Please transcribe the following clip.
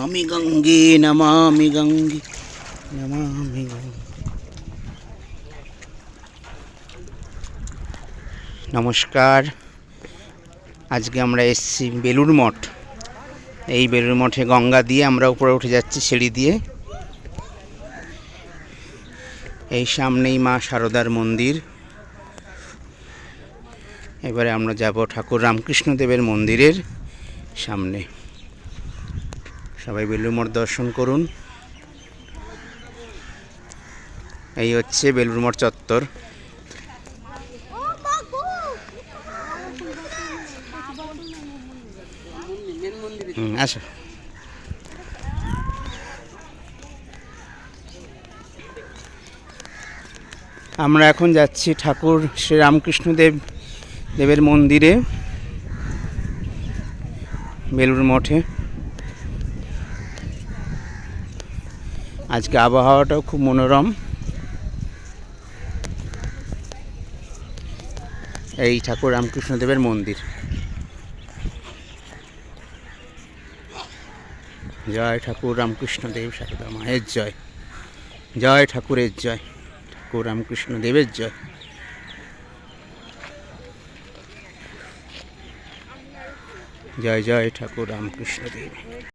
আমি গঙ্গে নমামি গঙ্গে নমামি গঙ্গে নমস্কার। আজকে আমরা এসেছি বেলুর মঠ। এই বেলুর মঠে গঙ্গা দিয়ে আমরা উপরে উঠে যাচ্ছি সিঁড়ি দিয়ে। এই সামনেই মা শারদার মন্দির। এবারে আমরা যাব ঠাকুর রামকৃষ্ণদেবের মন্দিরের সামনে। সবাই বেলুর মঠ দর্শন করুন। এই হচ্ছে বেলুর মঠ চত্বর। আসো। আমরা এখন যাচ্ছি ঠাকুর শ্রী রামকৃষ্ণদেব দেবের মন্দিরে বেলুর মঠে। আজকে আবহাওয়াটাও খুব মনোরম। এই ঠাকুর রামকৃষ্ণদেবের মন্দির। জয় ঠাকুর রামকৃষ্ণদেব, সারদা মায়ের জয়। জয় ঠাকুরের জয়, ঠাকুর রামকৃষ্ণদেবের জয়। জয় জয় ঠাকুর রামকৃষ্ণদেব।